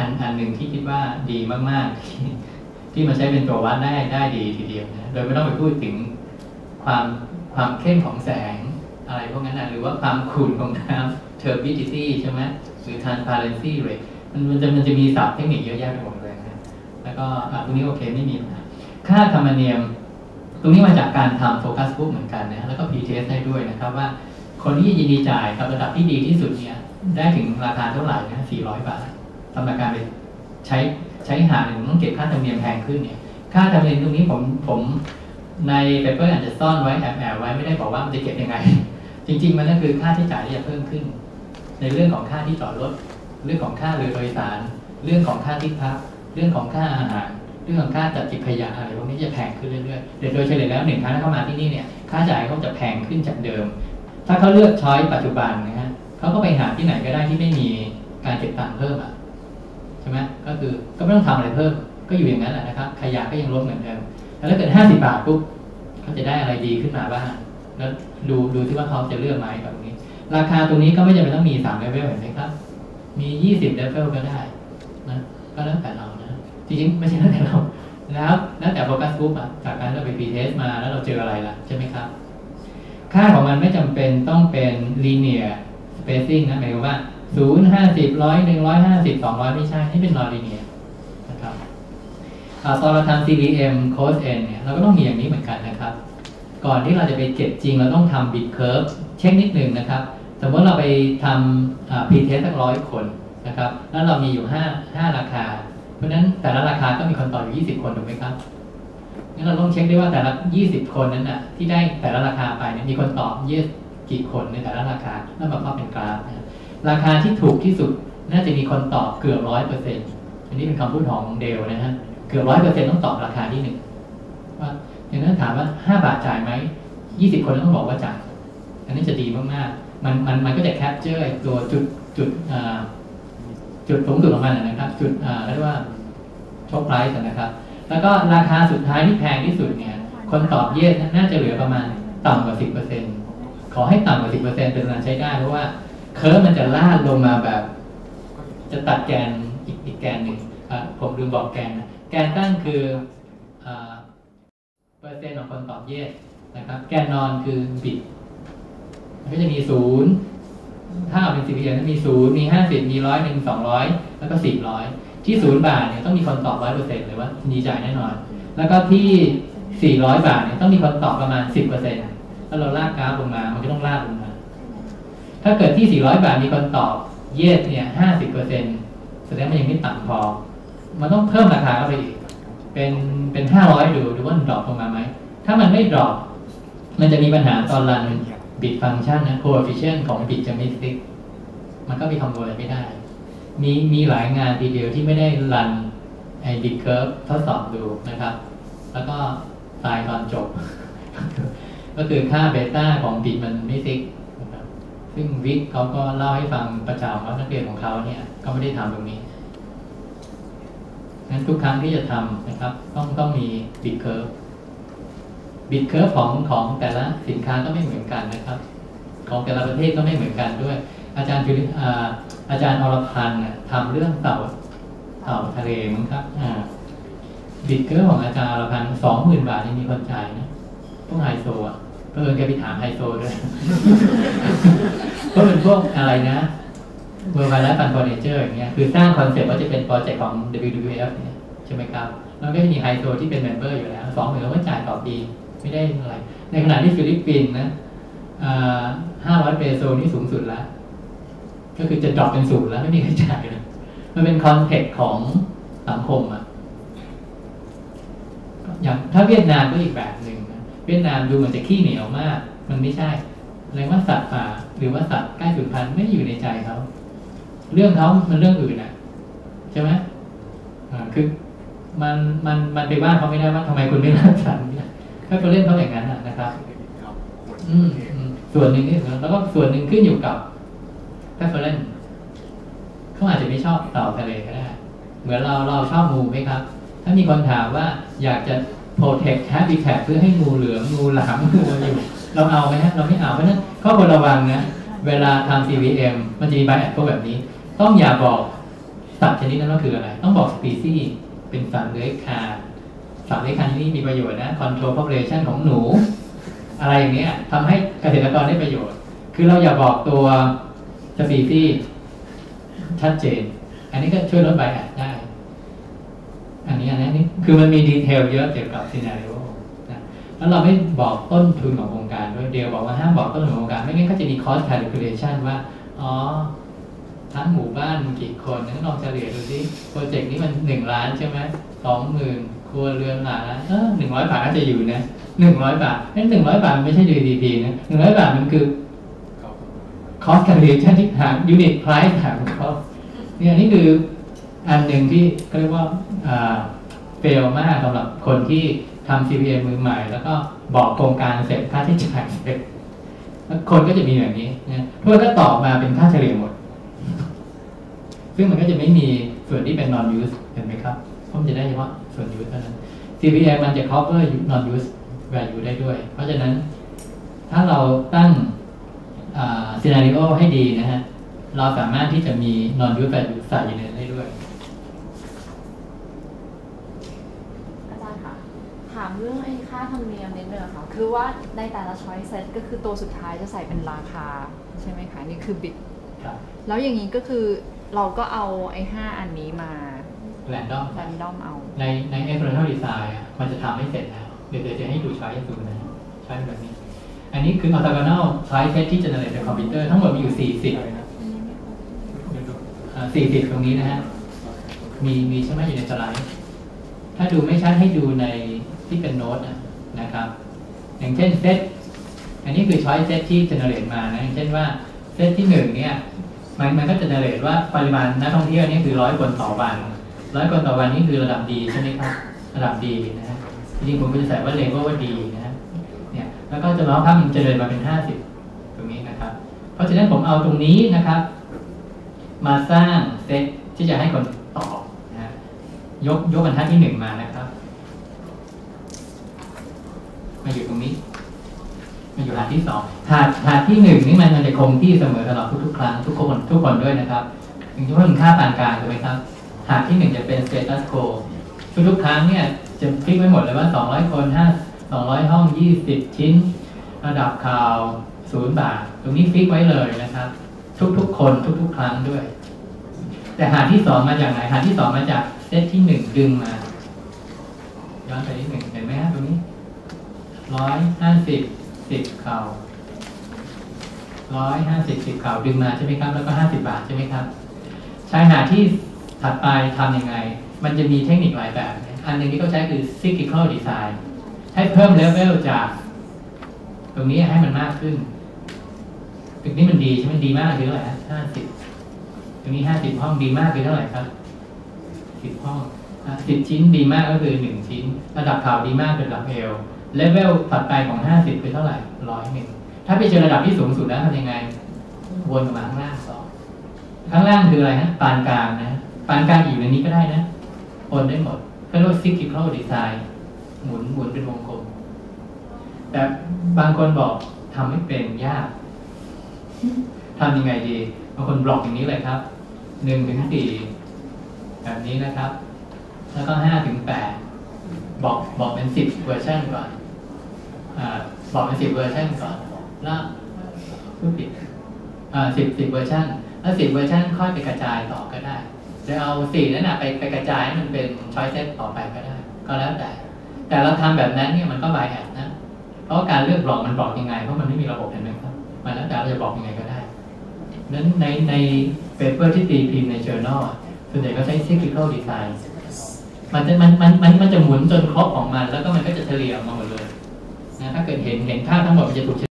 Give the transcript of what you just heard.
อันอันหนึ่งที่คิดว่าดีมาก ๆ ที่มันใช้เป็นตัววัดได้ได้ดีทีเดียวนะโดยไม่ต้องไปพูดถึงความความเข้มของแสงอะไรพวกนั้นนะหรือว่าความขุ่นของน้ำ turbidity ใช่ไหมหรือ transparency rate มันมันจะมันจะมีศัพท์เทคนิคเยอะแยะไปหมดเลยนะแล้วก็ตรงนี้โอเคไม่มีปัญหาค่าธรรมเนียม ตรงนี้มาจากการทำโฟกัสกรุ๊ปเหมือนกันนะแล้วก็ PTS ให้ด้วยนะครับว่าคนที่ยินดีจ่ายกับระดับที่ดีที่สุดเนี่ยได้ถึงราคาเท่าไหร่นะ400 บาท สำหรับการไปใช้ใช้หาหนึ่งต้องเก็บค่าธรรมเนียมแพงขึ้นเนี่ย ค่าธรรมเนียมตรงนี้ผมผมในเปเปอร์อาจจะซ่อนไว้แอบแอบไว้ไม่ได้บอกว่ามันจะเก็บยังไง จริง ๆ มันก็คือค่าที่จ่ายที่จะเพิ่มขึ้น ในเรื่องของค่าที่จอดรถเรื่องของค่าเรือโดยสาร เรื่องของค่าที่พัก เรื่องของค่าอาหาร เรื่องของค่าจัดเก็บขยะอะไรพวกนี้จะแพงขึ้นเรื่อยๆโดยเฉลี่ยแล้วหนึ่งครั้งเข้ามาที่นี่เนี่ยค่าจ่ายเขาจะแพงขึ้นจากเดิม ถ้าเขาเลือกช้อยปัจจุบันนะฮะเขาก็ไปหาที่ไหนก็ได้ที่ไม่มีการเก็บตังค์เพิ่มอะ ใช่ไหมก็คือก็ไม่ต้องทำอะไรเพิ่ม ก็อยู่อย่างนั้นแหละนะครับ ขยะก็ยังลดเหมือนเดิมแล้วถ้าเกิดห้าสิบาทปุ๊บเขาจะได้อะไรดีขึ้นมาบ้างแล้วดูดูที่ว่าเขาจะเลือกไหมแบบนี้ ราคาตรงนี้ก็ไม่จำเป็นต้องมีสามเลเวลเห็นไหมครับ มียี่สิบเลเวลก็ได้นะก็แล้วแต่เรานะจริงๆไม่ใช่แล้วแต่เราแล้วแล้วแต่โฟกัสกรุ๊ปอะจากการเราไปพีเทสมาแล้วเราเจออะไรล่ะใช่ไหมครับ ค่าของมันไม่จำเป็นต้องเป็น linear spacing นะหมายความว่า ศูนย์ห้าสิบร้อยหนึ่งร้อยห้าสิบสองร้อยไม่ใช่นี่เป็น non linear นะครับตอนเราทำ CVM cos n เนี่ยเราก็ต้องมีอย่างนี้เหมือนกันนะครับ ก่อนที่เราจะไปเก็บจริงเราต้องทำ bit curve เช็คนิดหนึ่งนะครับ สมมติเราไปทำ pre-test สักร้อยคนนะครับ แล้วเรามีอยู่5 5ราคา เพราะฉะนั้นแต่ละราคาก็มีคนต่ออยู่ 20 คนถูกไหมครับงั้นเราต้องเช็คได้ว่าแต่ละ 20 คนนั้นน่ะที่ได้แต่ละราคาไปเนี่ยมีคนตอบเยสกี่คนในแต่ละราคาแล้วมาเข้าเป็นกราฟนะ ราคาที่ถูกที่สุดน่าจะมีคนตอบเกือบร้อยเปอร์เซ็นต์อันนี้เป็นคำพูดของเดลนะฮะเกือบร้อยเปอร์เซ็นต์ต้องตอบราคาที่หนึ่งว่าอย่างนั้นถามว่าห้าบาทจ่ายไหมยี่สิบคนต้องบอกว่าจ่ายอันนี้จะดีมากๆมันมันมันก็จะแคปเจอร์ตัวจุดจุดจุดสูงสุดของมันนะครับ จุดเรียกว่าช็อปไพรส์นะครับ แล้วก็ราคาสุดท้ายที่แพงที่สุดเนี่ย คนตอบเยสน่าจะเหลือประมาณต่ำกว่าสิบเปอร์เซ็นขอให้ต่ำกว่าสิบเปอร์เซ็นต์เป็นการใช้ได้เพราะว่า เคิร์ฟมันจะลาดลงมาแบบ จะตัดแกนอีกอีกแกนหนึ่งผมลืมบอกแกนนะแกนตั้งคือเปอร์เซ็นต์ของคนตอบเยสนะครับ แกนนอนคือบิดก็จะมีศูนย์ถ้าเอาเป็นสิบเหรียญมีศูนย์มีห้าสิบมีร้อยหนึ่งสองร้อยแล้วก็สิบร้อยที่ศูนย์บาทเนี่ยต้องมีคนตอบร้อยเปอร์เซ็นต์เลยว่าดีใจแน่นอน แล้วก็ที่สี่ร้อยบาทเนี่ยต้องมีคนตอบประมาณสิบเปอร์เซ็นต์แล้วเราลากกราฟลงมา มันก็ต้องลากลง ถ้าเกิดที่สี่ร้อยบาทมีคนตอบเยสเนี่ยห้าสิบเปอร์เซ็นต์แสดงว่ายังไม่ต่ำพอ มันต้องเพิ่มราคาเข้าไปอีก เป็นเป็นห้าร้อยดูดูว่ามันดรอปลงมาไหม ถ้ามันไม่ดรอปมันจะมีปัญหาตอนรันบิดฟังก์ชันนะ coefficient ของบิดจะไม่ฟิกมันก็มีคำนวณไม่ได้ มีมีหลายงานทีเดียวที่ไม่ได้รันไอ้บิดเคิร์ฟทดสอบดูนะครับ แล้วก็ตายตอนจบ ก็คือค่าเบต้าของบิดมันไม่ฟิก ซึ่งวิกเขาก็เล่าให้ฟังประจำว่านักเรียนของเขาเนี่ยก็ไม่ได้ทำตรงนี้งั้นทุกครั้งที่จะทำนะครับ ต้องต้องมีบิดเคิร์ฟบิดเคิร์ฟของของแต่ละสินค้าก็ไม่เหมือนกันนะครับ ของแต่ละประเทศก็ไม่เหมือนกันด้วย อาจารย์จุลิอาจารย์อรพันธ์ทำเรื่องเต่าเต่าทะเลมั้งครับบิดเคิร์ฟของอาจารย์อรพันธ์สองหมื่นบาทยังมีคนจ่ายนะพวกไฮโซอะ เพื่อนแกไปถามไฮโซด้วยก็เป็นพวกอะไรนะเวอร์ไวรัสฟันฟอร์เนเจอร์อย่างเงี้ยคือสร้างคอนเซ็ปต์ว่าจะเป็นโปรเจกต์ของ WWF เนี่ยใช่ไหมครับแล้วก็จะมีไฮโซที่เป็นเมมเบอร์อยู่แล้วสองหมื่นแล้วก็จ่ายต่อปีไม่ได้อะไร ในขณะที่ฟิลิปปินส์นะห้าร้อยเปโซนี่สูงสุดแล้ว ก็คือจะดรอปเป็นศูนย์แล้วไม่มีใครจ่ายเลยมันเป็นคอนเทกต์ของสังคมอะอย่างถ้าเวียดนามก็อีกแบบหนึ่ง วียดนามดูเหมันจะขี้เหนียวมาก มันไม่ใช่แรงว่าสัตว์ป่าหรือว่าสัตว์ใกล้สูญพันธุ์ไม่อยู่ในใจเขา เรื่องเขามันเรื่องอื่นอะใช่ไหมอ่าคือมันมันมันไปว่าเขาไม่ได้ว่าทำไมคุณไม่รักสัตว์ก็ไปเล่นเขาอย่างนั้นนะครับอืมส่วนหนึ่งนี่แล้วก็ส่วนหนึ่งขึ้นอยู่กับ preference เขาอาจจะไม่ชอบเต่าทะเลก็ได้ เหมือนเราเราชอบงูไหมครับ ถ้ามีคนถามว่าอยากจะ protect habitat เพื่อให้งูเหลือมงูหลามงูอยู่ เราเอาไหมฮะเราไม่เอาเพราะนั้นข้อควรระวังนะเวลาทำ CVM มันจะมีใบแอดพวกแบบนี้ ต้องอย่าบอกสัตว์ชนิดนั้นก็คืออะไร ต้องบอกสปีซีส์เป็นสัตว์เลื้อยคลานสัตว์เลื้อยคลานที่นี่มีประโยชน์นะ control population ของหนู อะไรอย่างเงี้ยทำให้เกษตรกรได้ประโยชน์ คือเราอย่าบอกตัวสปีซีส์ชัดเจน อันนี้ก็ช่วยลดใบแอดได้ คือมันมีดีเทลเยอะเกี่ยวกับซีนารีโอนะแล้วเราไม่บอกต้นทุนของโครงการด้วยเดียวบอกว่าห้ามบอกต้นทุนของโครงการ ไม่งั้นก็จะมี cost calculation ว่า อ๋อ ทั้งหมู่บ้านกี่คนงั้นลองเฉลี่ยดูสิโปรเจกต์นี้มันหนึ่งล้านใช่ไหมสองหมื่นครัวเรือนหลานเออหนึ่งร้อยบาทน่าจะอยู่นะหนึ่งร้อยบาทนั่นหนึ่งร้อยบาทมันไม่ใช่ GDP นะหนึ่งร้อยบาทมันคือ cost calculation ที่หาร unit price หาร cost เนี่ยนี่คืออันหนึ่งที่เขาเรียกว่า เฟลมากสำหรับคนที่ทำ CPM มือใหม่ แล้วก็บอกโครงการเสร็จค่าใช้จ่ายเสร็จคนก็จะมีแบบนี้นะเพื่อก็ตอบมาเป็นค่าเฉลี่ยหมด ซึ่งมันก็จะไม่มีส่วนที่เป็น non use เห็นไหมครับเพราะมันจะได้เฉพาะส่วน use เท่านั้น CPM มันจะ cover non use value ได้ด้วย เพราะฉะนั้น ถ้าเราตั้งซีนารีโอให้ดีนะฮะ เราสามารถที่จะมี non use value ใส่อยู่ในนั้นได้ด้วย อาจารย์คะถามเรื่องไอ้ค่าธรรมเนียมนิดนึงอะ ค่ะคือว่าในแต่ละ choice set ก็คือตัวสุดท้ายจะใส่เป็นราคา ใช่ไหมคะ นี่คือ bit ครับแล้วอย่างนี้ก็คือเราก็เอาไอ้ห้าอันนี้มา random random เอา ในใน experimental design อะมันจะทำให้เสร็จแล้วเดี๋ยวเดี๋ยวจะให้ดูช้อยให้ดูนะช้อยแบบนี้ อันนี้คือ orthogonal choice set ที่ generate จากคอมพิวเตอร์ทั้งหมดมีอยู่ 40อ่า40 ตรงนี้นะฮะ มีมีใช่ไหมอยู่ในสไลด์ ถ้าดูไม่ชัดให้ดูในที่เป็นโน้ตอะนะครับ อย่างเช่นเซตอันนี้คือช้อยเซตที่ generate มานะอย่างเช่นว่าเซตที่หนึ่งเนี่ยมันมันก็จะ generate ว่าปริมาณนักท่องเที่ยวนี่คือร้อยคนต่อวันร้อยคนต่อวันนี่คือระดับดีใช่ไหมครับระดับดีนะฮะจริงๆผมก็จะใส่ว่าเลเวลว่าดีนะฮะเนี่ยแล้วก็จะล้อภาพมัน generate มาเป็นห้าสิบตรงนี้นะครับ เพราะฉะนั้นผมเอาตรงนี้นะครับ มาสร้างเซตที่จะให้คนตอบนะฮะยกยกบรรทัดที่หนึ่งมานะครับ มาอยู่ตรงนี้ อยู่หาดที่สองหาดหาดที่หนึ่งนี่มันมันจะคงที่เสมอตลอดทุกๆครั้งทุกคนทุกคนด้วยนะครับถึงจะเพิ่มค่าปานกลางถูกไหมครับหาดที่หนึ่งจะเป็น status quo ทุกๆครั้งเนี่ยจะฟิกไว้หมดเลยว่า 200 คน5 200 ห้อง 20 ชิ้น ระดับข่าวศูนย์บาท ตรงนี้ฟิกไว้เลยนะครับ ทุกๆ คนทุกๆ ครั้งด้วย แต่หาดที่สองมาจากไหนหาดที่สองมาจากเซตที่หนึ่งดึงมา ย้อนไปนิดหนึ่งเห็นไหมฮะตรงนี้ร้อยห้าสิบ สิบเข่าร้อยห้าสิบสิบเข่าดึงมาใช่ไหมครับ แล้วก็ห้าสิบบาทใช่ไหมครับชายหาดที่ถัดไปทำยังไง มันจะมีเทคนิคหลายแบบ อันหนึ่งที่เขาใช้คือ cyclical design ให้เพิ่มเลเวลจาก ตรงนี้ให้มันมากขึ้นตรงนี้มันดีใช่ไหมดีมากคือเท่าไหร่ห้าสิบตรงนี้ห้าสิบห้องดีมากคือเท่าไหร่ครับสิบห้องสิบชิ้นดีมากก็คือหนึ่งชิ้น ระดับข่าวดีมากคือระดับเอล เลเวลถัดไปของห้าสิบคือเท่าไหร่ร้อยหนึ่งถ้าไปเจอระดับที่สูงสุดแล้วทำยังไง วนกลับมาข้างล่างสองข้างล่างคืออะไรฮะปานกลางนะปานกลางอยู่ในนี้ก็ได้นะโอนได้หมดก็เรียกว่า cyclical design หมุนหมุนเป็นวงกลม แต่บางคนบอกทำไม่เป็นยากทำยังไงดีบางคนบล็อกอย่างนี้เลยครับหนึ่งถึงสี่แบบนี้นะครับ แล้วก็ห้าถึงแปดบอกบอกเป็นสิบเวอร์ชันก่อน อาบอกสิบเวอร์ชันก่อนแล้วพูดผิดสิบสิบเวอร์ชันแล้วสิบเวอร์ชันค่อยไปกระจายต่อก็ได้ จะเอาสี่นั้นนะไปไปกระจายให้มันเป็นช้อยเซตต่อไปก็ได้ ก็แล้วแต่ แต่เราทำแบบนั้นเนี่ยมันก็บายแอดนะ เพราะการเลือกบล็อกมันบล็อกยังไง เพราะมันไม่มีระบบเห็นไหมครับ มันแล้วแต่เราจะบล็อกยังไงก็ได้ นั้นในในเปเปอร์ที่ตีพิมพ์ใน journal ส่วนใหญ่ก็ใช้ cyclical design มันจะมันมันมันมันจะหมุนจนครบของมัน แล้วก็มันก็จะเฉลี่ยออกมาหมดเลย ถ้าเกิดเห็นเห็นค่าทั้งหมดมันจะถูก